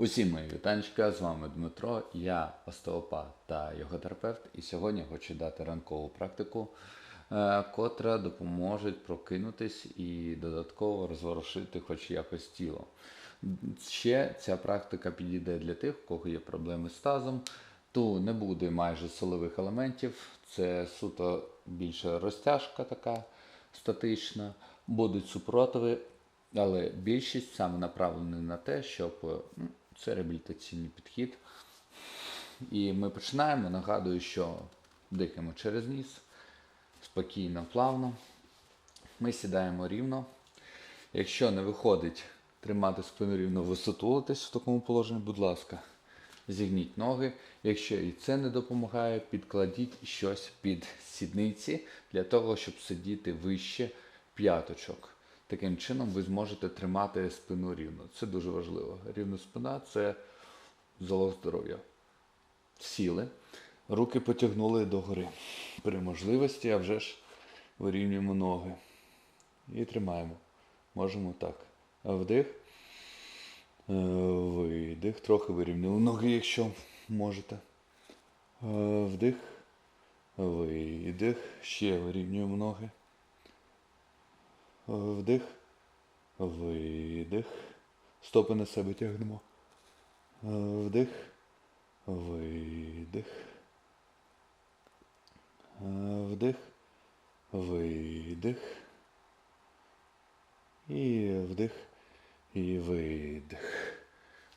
Усім мої вітанчика, з вами Дмитро, я остеопат та йоготерапевт, і сьогодні хочу дати ранкову практику, е, котра допоможе прокинутись і додатково розворушити хоч якось тіло. Ще ця практика підійде для тих, у кого є проблеми з тазом. Тут не буде майже силових елементів, це суто більше розтяжка така статична, будуть супротиви, але більшість саме направлені на те, щоб це реабілітаційний підхід. І ми починаємо. Нагадую, що дихаємо через ніс, спокійно, плавно. Ми сідаємо рівно. Якщо не виходить тримати спину рівно, висотулитись в такому положенні, будь ласка, зігніть ноги. Якщо і це не допомагає, підкладіть щось під сідниці для того, щоб сидіти вище п'яточок. Таким чином ви зможете тримати спину рівно. Це дуже важливо. Рівна спина це залог здоров'я. Сіли, руки потягнули догори. При можливості, а вже ж вирівнюємо ноги. І тримаємо. Можемо так. Вдих. Е, Видих. Трохи вирівняли ноги, якщо можете. Е, Вдих. Видих. Ще вирівнюємо ноги. Вдих. Видих. Стопи на себе тягнемо. Е, Вдих. Видих. Е, Вдих. Видих. І вдих. І видих.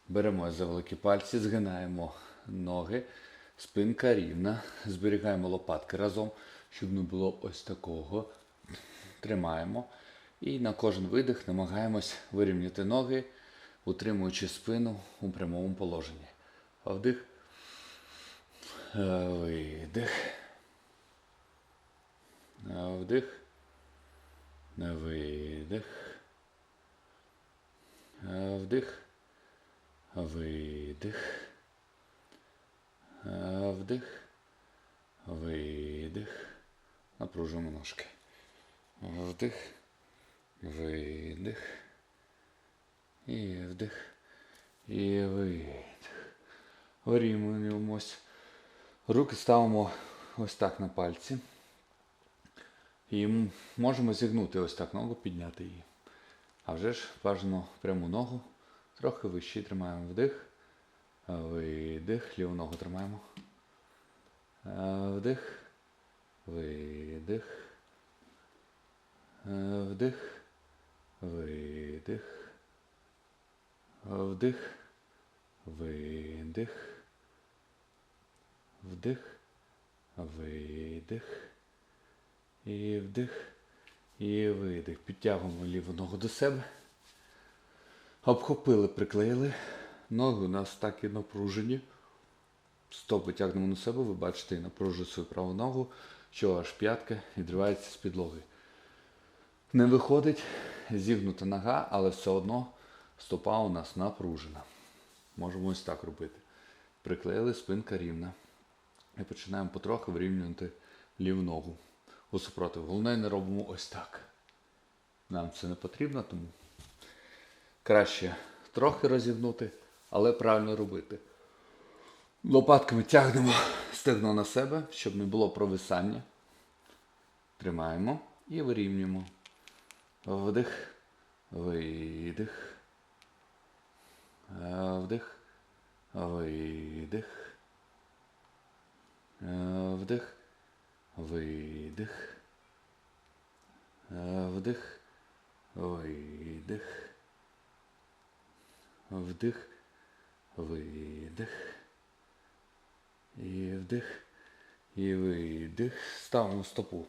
Беремо за великі пальці, згинаємо ноги, спинка рівна, зберігаємо лопатки разом, щоб не було ось такого. Тримаємо. І на кожен видих намагаємось вирівняти ноги, утримуючи спину у прямому положенні. Вдих. Видих. Вдих. Видих. Вдих. Видих. Вдих. Видих. Напружуємо ножки. Вдих. Видих. І вдих. І видих. Вирівнюємось. Руки ставимо ось так на пальці. І можемо зігнути ось так ногу, підняти її. А вже ж бажано пряму ногу. Трохи вище тримаємо вдих. Видих. Ліву ногу тримаємо. Вдих. Видих. Вдих. Видих. Вдих. Видих. Вдих. Видих. І вдих. І видих. Підтягуємо ліву ногу до себе. Обхопили, приклеїли. Ноги у нас так і напружені. Стопи тягнемо на себе, ви бачите, я напружую свою праву ногу, що аж п'ятка відривається з підлоги. Не виходить зігнута нога, але все одно стопа у нас напружена. Можемо ось так робити. Приклеїли, спинка рівна. І починаємо потроху вирівнювати ліву ногу. У супротив. Головне не робимо ось так. Нам це не потрібно, тому краще трохи розігнути, але правильно робити. Лопатками тягнемо стегно на себе, щоб не було провисання. Тримаємо і вирівнюємо. Вдих, видих. Е, Вдих, видих. Е, Вдих, видих. Е, Вдих, видих. Вдих, видих. І вдих. І видих. Ставимо стопу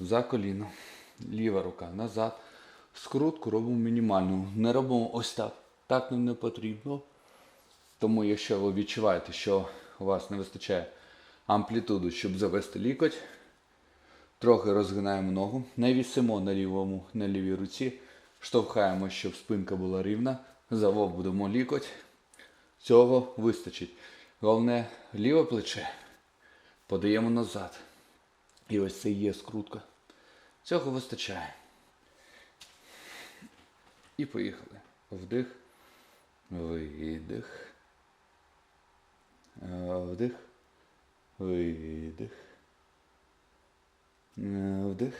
за коліно. Ліва рука назад. Скрутку робимо мінімальну. Не робимо ось так. Так нам не потрібно. Тому, якщо ви відчуваєте, що у вас не вистачає амплітуду, щоб завести лікоть, трохи розгинаємо ногу, не вісимо на лівому, на лівій руці, штовхаємо, щоб спинка була рівна, заводимо лікоть. Цього вистачить. Головне ліве плече подаємо назад. І ось це є скрутка. Цього вистачає. І поїхали. Вдих. видих. Е, Вдих, видих. Е, Вдих,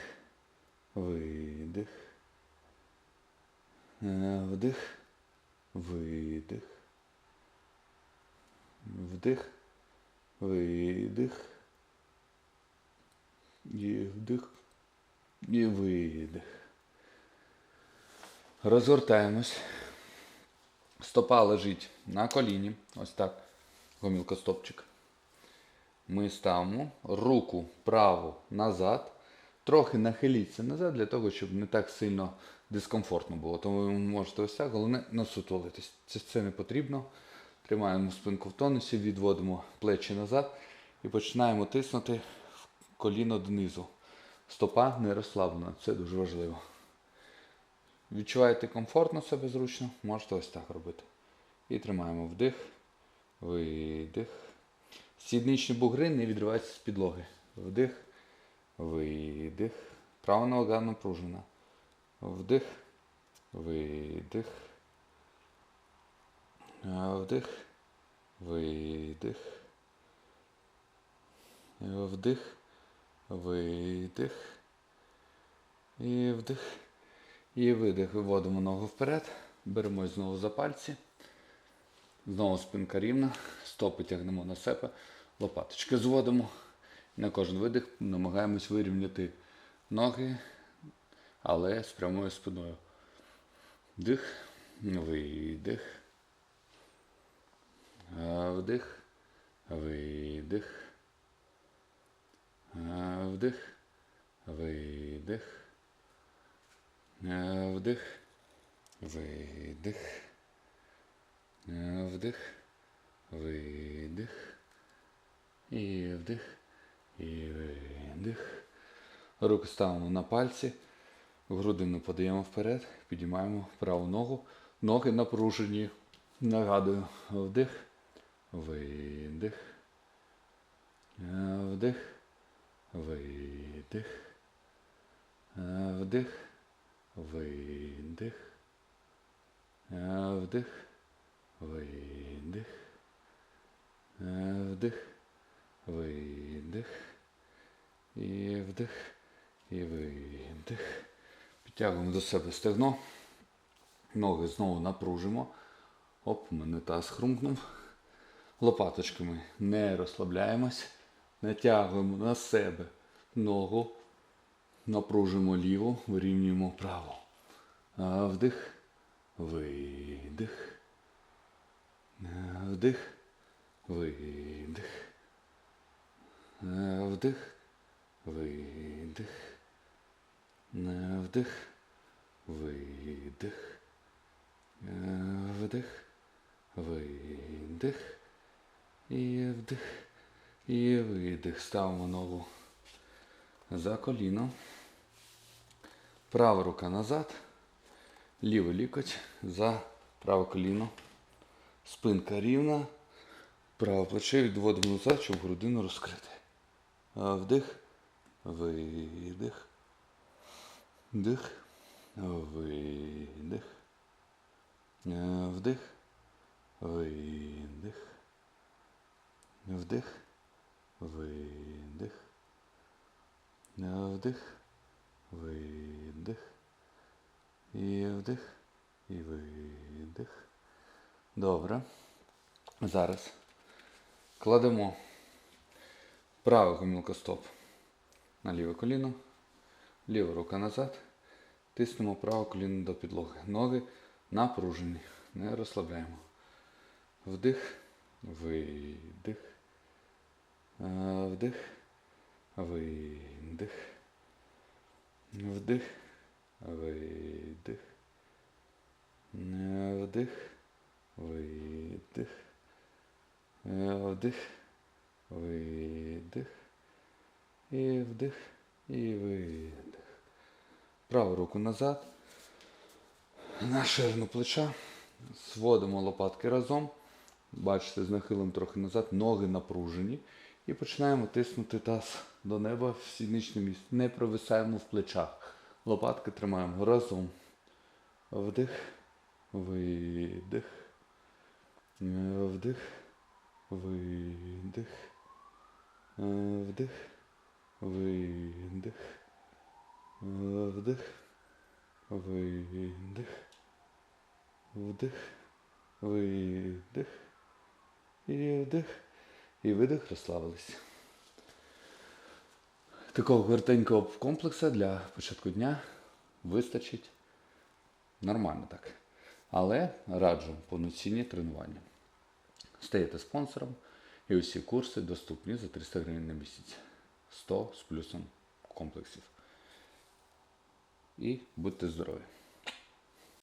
видих. Е, Вдих, видих. Вдих, видих. І вдих. І видих. Розгортаємось. Стопа лежить на коліні. Ось так. Гомілкостопчик. Ми ставимо руку праву назад. Трохи нахиліться назад для того, щоб не так сильно дискомфортно було. Тому ви можете ось так, головне насутулитись. Це, це не потрібно. Тримаємо спинку в тонусі, відводимо плечі назад і починаємо тиснути коліно донизу. Стопа не розслаблена. Це дуже важливо. Відчуваєте комфортно себе зручно, можете ось так робити. І тримаємо вдих, видих. Сідничні бугри не відриваються з підлоги. Вдих, видих. Права нога напружена. Вдих, видих. Е, Вдих, видих. Е, Вдих, видих. І вдих. І видих. Виводимо ногу вперед. Беремо знову за пальці. Знову спинка рівна. Стопи тягнемо на себе. Лопаточки зводимо. На кожен видих намагаємось вирівняти ноги, але з прямою спиною. Вдих, видих. Вдих, видих. Е, Вдих, видих. Е, Вдих, видих. Е, Вдих, видих. І вдих. І видих. Руки ставимо на пальці. Грудину подаємо вперед. Підіймаємо праву ногу. Ноги напружені. Нагадую. Вдих. Видих. Вдих. Видих. Вдих. Видих. Вдих. Видих. Вдих. Видих. І вдих. І видих. Підтягуємо до себе стегно. Ноги знову напружимо. Оп, мене таз хрумкнув. Лопаточками не розслабляємось. Натягуємо на себе ногу. Напружимо ліву, вирівнюємо праву. Вдих, видих. Вдих, видих. Вдих, видих. Вдих, видих. Вдих, видих. І вдих. І видих. Ставимо ногу за коліно. Права рука назад. Лівий лікоть за праве коліно. Спинка рівна. Праве плече відводимо назад, щоб грудину розкрити. Вдих. Видих. Вдих. Видих. Вдих. Видих. Вдих. Видих. Вдих. Видих. І вдих. І видих. Добре. Зараз кладемо правий гомілкостоп на ліве коліно. Ліва рука назад. Тиснемо праве коліно до підлоги. Ноги напружені. Не розслабляємо. Вдих. Видих. Е, Вдих. Видих. Вдих. Видих. Е, Вдих. Видих. Е, Вдих. Видих. І вдих. І видих. Праву руку назад. На ширину плеча. Зводимо лопатки разом. Бачите, з нахилом трохи назад, ноги напружені. І починаємо тиснути таз до неба в сідничне місце. Не провисаємо в плечах. Лопатки тримаємо разом. Вдих, видих. Вдих, видих. Вдих, видих. Вдих, видих. Вдих, видих. І вдих. І видих, розслабились. Такого коротенького комплексу для початку дня вистачить нормально так. Але раджу повноцінні тренування. Стаєте спонсором і усі курси доступні за 300 гривень на місяць. 100 з плюсом комплексів. І будьте здорові!